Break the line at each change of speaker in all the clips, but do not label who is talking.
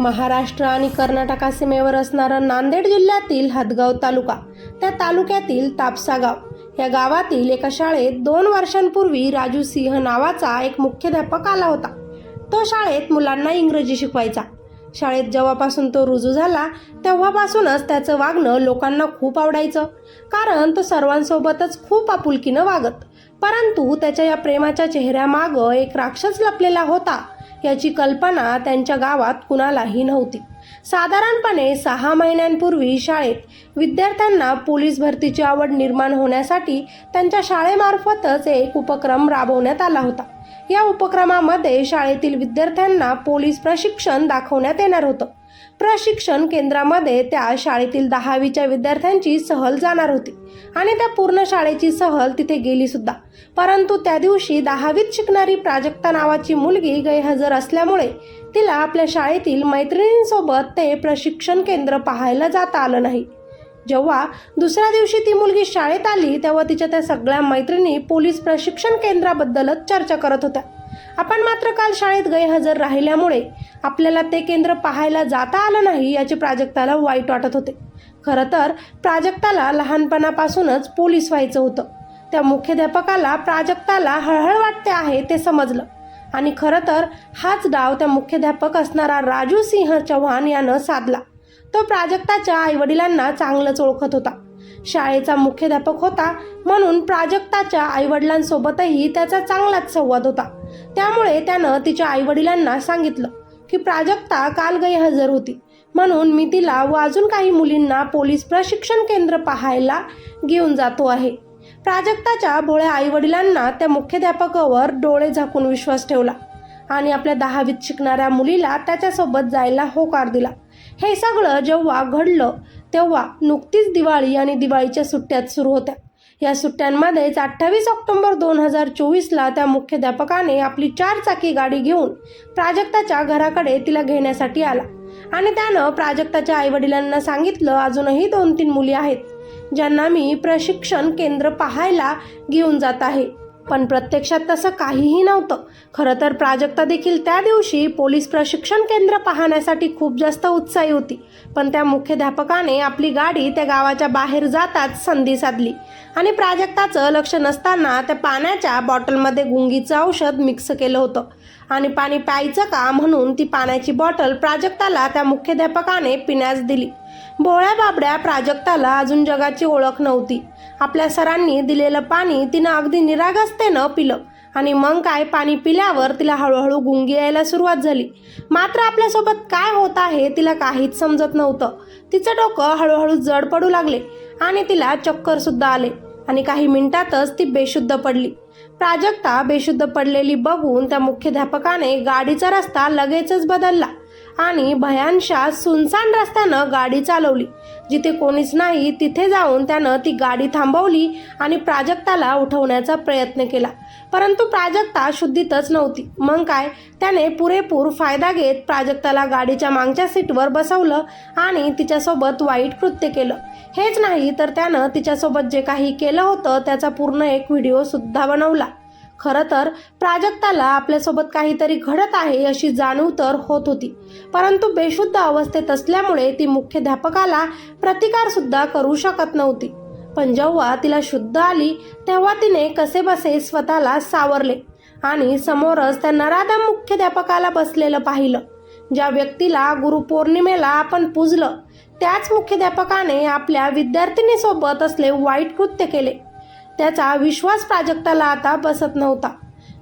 महाराष्ट्र आणि कर्नाटका सीमेवर असणारा नांदेड जिल्ह्यातील हदगाव तालुका त्या तालुक्यातील तापसा गाव. या गावातील एका शाळेत दोन वर्षांपूर्वी राजू सिंह नावाचा एक मुख्याध्यापक आला होता. तो शाळेत मुलांना इंग्रजी शिकवायचा. शाळेत जेव्हापासून तो रुजू झाला तेव्हापासूनच त्याचं वागणं लोकांना खूप आवडायचं. कारण तो सर्वांसोबतच खूप आपुलकीनं वागत परंतु त्याच्या या प्रेमाच्या चेहऱ्यामागं एक राक्षस लपलेला होता. याची कल्पना त्यांच्या गावात कुणालाही नव्हती. साधारणपणे सहा महिन्यांपूर्वी शाळेत विद्यार्थ्यांना पोलीस भरतीची आवड निर्माण होण्यासाठी त्यांच्या शाळेमार्फतच एक उपक्रम राबवण्यात आला होता. या उपक्रमामध्ये शाळेतील विद्यार्थ्यांना पोलीस प्रशिक्षण दाखवण्यात येणार होतं. प्रशिक्षण केंद्रामध्ये त्या शाळेतील दहावीच्या विद्यार्थ्यांची सहल जाणार होती. आणि त्या पूर्ण शाळेची सहल तिथे गेली सुद्धा. परंतु त्या दिवशी दहावीत शिकणारी प्राजक्ता नावाची मुलगी गैरहजर असल्यामुळे तिला आपल्या शाळेतील मैत्रिणींसोबत ते प्रशिक्षण केंद्र पाहायला जाता आलं नाही. जेव्हा दुसऱ्या दिवशी ती मुलगी शाळेत आली तेव्हा तिच्या त्या सगळ्या मैत्रिणी पोलीस प्रशिक्षण केंद्राबद्दलच चर्चा करत होत्या. आपण मात्र काल शाळेत गैरहजर राहिल्यामुळे आपल्याला ते केंद्र पाहायला जाता आलं नाही याचे प्राजक्ताला वाईट वाटत होते. खरं तर प्राजक्ताला लहानपणापासूनच पोलीस व्हायचं होतं. त्या मुख्याध्यापकाला प्राजक्ताला हळहळ वाटते आहे ते समजलं. आणि खरं तर हाच डाव त्या मुख्याध्यापक असणारा राजू सिंह चव्हाण यानं साधला. तो प्राजक्ताच्या आईवडिलांना चांगलंच ओळखत होता. शाळेचा मुख्याध्यापक होता म्हणून प्राजक्ताच्या आईवडिलांसोबतही त्याचा चांगलाच संवाद होता. त्यामुळे त्यानं तिच्या आईवडिलांना सांगितलं की प्राजक्ता काल गैरहजर होती. म्हणून मी तिला व अजून काही मुलींना पोलीस प्रशिक्षण केंद्र पाहायला घेऊन जातो आहे. प्राजक्ताच्या भोळ्या आईवडिलांना त्या मुख्याध्यापकावर डोळे झाकून विश्वास ठेवला आणि आपल्या दहावीत शिकणाऱ्या मुलीला त्याच्यासोबत जायला होकार दिला. हे सगळं जेव्हा घडलं तेव्हा नुकतीच दिवाळी आणि दिवाळीच्या सुट्ट्यात सुरू होत्या. या सुट्ट्यांमध्येच अठ्ठावीस ऑक्टोबर दोन हजार चोवीसला त्या मुख्याध्यापकाने आपली चार चाकी गाडी घेऊन प्राजक्ताच्या घराकडे तिला घेण्यासाठी आला. आणि त्यानं प्राजक्ताच्या आईवडिलांना सांगितलं अजूनही दोन तीन मुली आहेत ज्यांना मी प्रशिक्षण केंद्र पाहायला घेऊन जात आहे. पण प्रत्यक्षात तसं काहीही नव्हतं. खरं तर प्राजक्ता देखील त्या दिवशी पोलीस प्रशिक्षण केंद्र पाहण्यासाठी खूप जास्त उत्साही होती. पण त्या मुख्याध्यापकाने आपली गाडी त्या गावाच्या बाहेर जाताच संधी साधली. आणि प्राजक्ताचं लक्ष नसताना त्या पाण्याच्या बॉटलमध्ये गुंगीचं औषध मिक्स केलं होतं. आणि पाणी प्यायचं का म्हणून ती पाण्याची बॉटल प्राजक्ताला त्या मुख्याध्यापकाने पिण्यास दिली. भोळ्या बाबड्या प्राजक्ताला अजून जगाची ओळख नव्हती. आपल्या सरांनी दिलेलं पाणी तिनं अगदी निरागसतेनं पिलं आणि मग काय पाणी पिल्यावर तिला हळूहळू गुंगी यायला सुरुवात झाली. मात्र आपल्यासोबत काय होत आहे तिला काहीच समजत नव्हतं. तिचं डोकं हळूहळू जड पडू लागले आणि तिला चक्कर सुद्धा आले. आणि काही मिनिटातच ती बेशुद्ध पडली. प्राजक्ता बेशुद्ध पडलेली बघून त्या मुख्याध्यापकाने गाडीचा रस्ता लगेचच बदलला. आणि भयांशा सुनसान रस्त्यानं गाडी चालवली. जिथे कोणीच नाही तिथे जाऊन त्यानं ती गाडी थांबवली आणि प्राजक्ताला उठवण्याचा प्रयत्न केला. परंतु प्राजक्ता शुद्धीतच नव्हती. मग काय? त्याने पुरेपूर फायदा घेत प्राजक्ताला गाडीच्या मागच्या सीटवर बसवलं आणि तिच्यासोबत वाईट कृत्य केलं. हेच नाही तर त्यानं तिच्यासोबत जे काही केलं होतं त्याचा पूर्ण एक व्हिडिओ सुद्धा बनवला. खरं तर प्राजक्ताला आपल्यासोबत काहीतरी घडत आहे अशी जाणीव तर होत होती. परंतु बेशुद्ध अवस्थेत असल्यामुळे ती मुख्याध्यापकाला प्रतिकार सुद्धा करू शकत नव्हती. पण जेव्हा तिला शुद्ध आली तेव्हा तिने कसेबसे स्वतःला सावरले आणि समोरच त्या नराधम मुख्याध्यापकाला बसलेलं पाहिलं. ज्या व्यक्तीला गुरुपौर्णिमेला आपण पूजलं त्याच मुख्याध्यापकाने आपल्या विद्यार्थिनीसोबत असले वाईट कृत्य केले. त्याचा विश्वास प्राजक्ताला आता बसत नव्हता.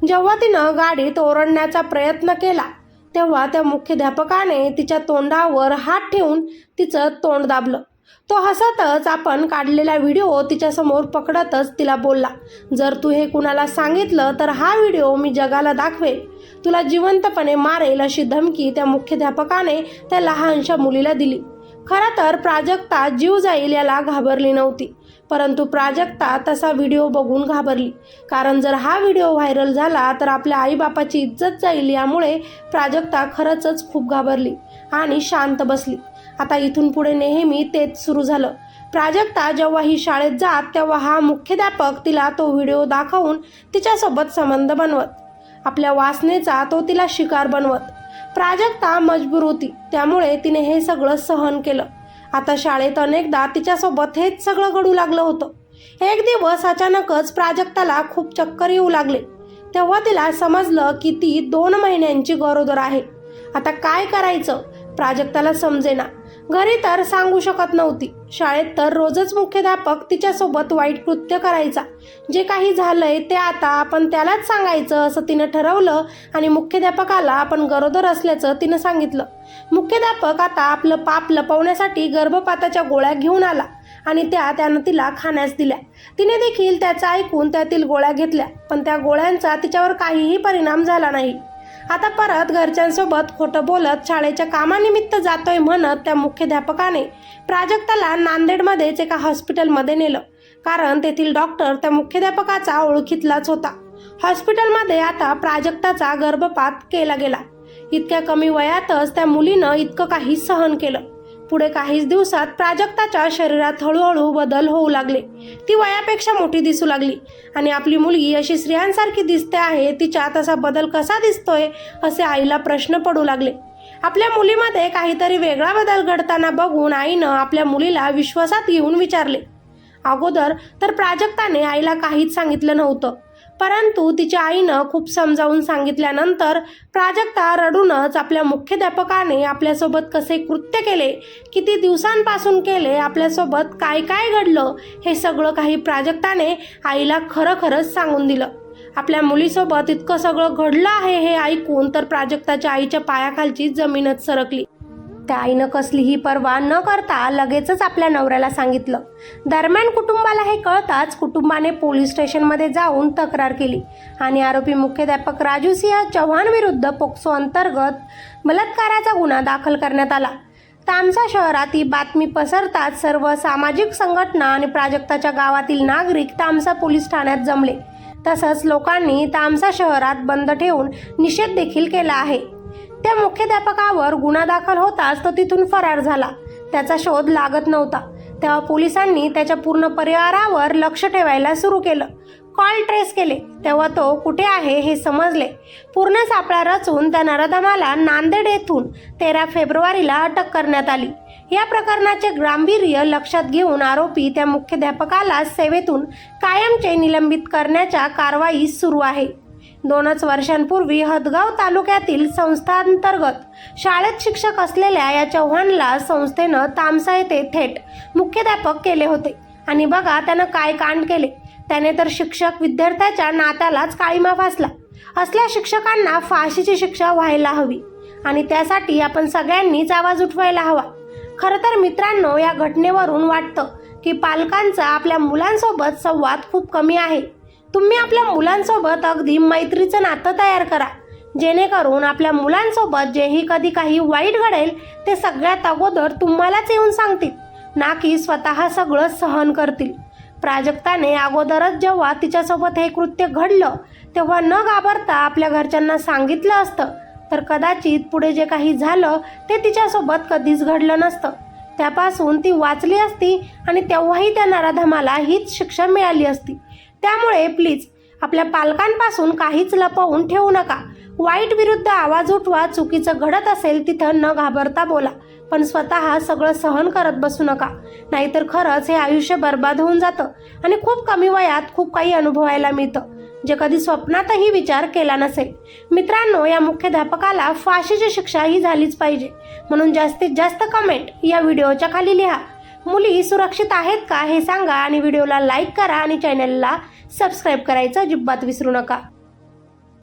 जेव्हा तिनं गाडीत ओरडण्याचा प्रयत्न केला तेव्हा त्या मुख्याध्यापकाने तिच्या तोंडावर हात ठेवून तिचं तोंड दाबलं. तो हसतच आपण काढलेला व्हिडिओ तिच्यासमोर पकडतच तिला बोलला जर तू हे कुणाला सांगितलं तर हा व्हिडिओ मी जगाला दाखवेल तुला जिवंतपणे मारेल अशी धमकी त्या मुख्याध्यापकाने त्या लहानशा मुलीला दिली. खरं तर प्राजक्ता जीव जाईल याला घाबरली नव्हती. परंतु प्राजक्ता तसा व्हिडिओ बघून घाबरली. कारण जर हा व्हिडिओ व्हायरल झाला तर आपल्या आईबापाची इज्जत जाईल यामुळे प्राजक्ता खरंच खूप घाबरली आणि शांत बसली. आता इथून पुढे नेहमी तेच सुरू झालं. प्राजक्ता जेव्हा ही शाळेत जात तेव्हा हा मुख्याध्यापक तिला तो व्हिडिओ दाखवून तिच्यासोबत संबंध बनवत. आपल्या वासनेचा तो तिला शिकार बनवत. प्राजक्ता मजबूर होती त्यामुळे तिने हे सगळं सहन केलं. आता शाळेत अनेकदा तिच्यासोबत हेच सगळं घडू लागलं होतं. एक दिवस अचानकच प्राजक्ताला खूप चक्कर येऊ लागले. तेव्हा तिला समजलं की ती दोन महिन्यांची गरोदर आहे. आता काय करायचं? प्राजक्ताला समजेना. घरी तर सांगू शकत नव्हती. शाळेत तर रोजच मुख्याध्यापक तिच्यासोबत वाईट कृत्य करायचा. जे काही झालंय ते आता आपण त्यालाच सांगायचं असं तिनं ठरवलं आणि मुख्याध्यापकाला आपण गरोदर असल्याचं तिनं सांगितलं. मुख्याध्यापक आता आपलं पाप लपवण्यासाठी गर्भपाताच्या गोळ्या घेऊन आला आणि त्या त्यानं तिला खाण्यास दिल्या. तिने देखील त्याचं ऐकून त्यातील गोळ्या घेतल्या पण त्या गोळ्यांचा तिच्यावर काहीही परिणाम झाला नाही. आता परत घरच्यांसोबत खोटं बोलत शाळेच्या कामानिमित्त जातोय म्हणत त्या मुख्याध्यापकाने प्राजक्ताला नांदेडमध्येच एका हॉस्पिटलमध्ये नेलं. कारण तेथील डॉक्टर त्या मुख्याध्यापकाचा ओळखीतलाच होता. हॉस्पिटलमध्ये आता प्राजक्ताचा गर्भपात केला गेला. इतक्या कमी वयातच त्या मुलीनं इतकं काही सहन केलं. पुढे काहीच दिवसात प्राजक्ताच्या शरीरात हळूहळू बदल होऊ लागले. ती वयापेक्षा मोठी दिसू लागली. आणि आपली मुलगी अशी स्त्रियांसारखी दिसते आहे तिच्यात असा बदल कसा दिसतोय असे आईला प्रश्न पडू लागले. आपल्या मुलीमध्ये काहीतरी वेगळा बदल घडताना बघून आईनं आपल्या मुलीला विश्वासात घेऊन विचारले. अगोदर तर प्राजक्ताने आईला काहीच सांगितलं नव्हतं. परंतु तिच्या आईनं खूप समजावून सांगितल्यानंतर प्राजक्ता रडूनच आपल्या मुख्याध्यापकाने आपल्यासोबत कसे कृत्य केले किती दिवसांपासून केले आपल्यासोबत काय काय घडलं हे सगळं काही प्राजक्ताने आईला खरं खरंच सांगून दिलं. आपल्या मुलीसोबत इतकं सगळं घडलं आहे हे ऐकून तर प्राजक्ताच्या आईच्या पायाखालची जमीनच सरकली. त्या आईनं कसलीही पर्वा न करता लगेचच आपल्या नवऱ्याला सांगितलं. दरम्यान कुटुंबाला हे कळताच कुटुंबाने पोलीस स्टेशनमध्ये जाऊन तक्रार केली आणि आरोपी मुख्याध्यापक राजू सिंह चव्हाण विरुद्ध पोक्सो अंतर्गत बलात्काराचा गुन्हा दाखल करण्यात आला. तामसा शहरात ही बातमी पसरताच सर्व सामाजिक संघटना आणि प्राजक्ताच्या गावातील नागरिक तामसा पोलीस ठाण्यात जमले. तसंच लोकांनी तामसा शहरात बंद ठेवून निषेध देखील केला आहे. त्या मुख्याध्यापकावर गुन्हा दाखल होताच तो तिथून फरार झाला. त्याचा शोध लागत नव्हता. तेव्हा पोलिसांनी त्याच्या पूर्ण परिवारावर लक्ष ठेवायला सुरू केलं. कॉल ट्रेस केले. तेव्हा तो कुठे आहे हे समजले. पूर्ण सापळा रचून त्या नराधमाला नांदेड येथून तेरा फेब्रुवारीला अटक करण्यात आली. या प्रकरणाचे गांभीर्य लक्षात घेऊन आरोपी त्या मुख्याध्यापकाला सेवेतून कायमचे निलंबित करण्याच्या कारवाई सुरू आहे. दोनच वर्षांपूर्वी हदगाव तालुक्यातील संस्थांतर्गत शाळेत शिक्षक असलेल्या या चव्हाणला संस्थेनं तामसा येथे थेट मुख्याध्यापक केले होते. आणि बघा त्यानं काय कांड केले. त्याने तर शिक्षक विद्यार्थ्याच्या नात्यालाच काळीमा फासला. असल्या शिक्षकांना फाशीची शिक्षा व्हायला हवी. आणि त्यासाठी आपण सगळ्यांनीच आवाज उठवायला हवा. खरं तर मित्रांनो या घटनेवरून वाटतं की पालकांचा आपल्या मुलांसोबत संवाद खूप कमी आहे. तुम्ही आपल्या मुलांसोबत अगदी मैत्रीचं नातं तयार करा. जेणेकरून आपल्या मुलांसोबत जेही कधी काही वाईट घडेल ते सगळ्यात अगोदर तुम्हालाच येऊन सांगतील ना की स्वतः सगळं सहन करतील. प्राजक्ताने अगोदरच जेव्हा तिच्यासोबत हे कृत्य घडलं तेव्हा न घाबरता आपल्या घरच्यांना सांगितलं असतं. तर कदाचित पुढे जे काही झालं ते तिच्यासोबत कधीच घडलं नसतं. त्यापासून ती वाचली असती आणि तेव्हाही त्या नराधमाला हीच शिक्षा मिळाली असती. त्यामुळे प्लीज आपल्या पालकांपासून काहीच लपवून ठेवू नका. वाईट विरुद्ध आवाज उठवा चुकीचं घडत असेल तिथं न घाबरता बोला. पण स्वतः सगळं सहन करत बसू नका. नाहीतर खरंच हे आयुष्य बर्बाद होऊन जातं आणि खूप कमी वयात खूप काही अनुभवायला मिळतं. जे कधी स्वप्नातही विचार केला नसेल. मित्रांनो या मुख्याध्यापकाला फाशीची शिक्षा ही झालीच पाहिजे. म्हणून जास्तीत जास्त कमेंट या व्हिडिओच्या खाली लिहा. मुली सुरक्षित आहेत का हे सांगा आणि व्हिडिओला लाईक करा आणि चॅनलला सबस्क्राईब करायचं अजिबात विसरू नका.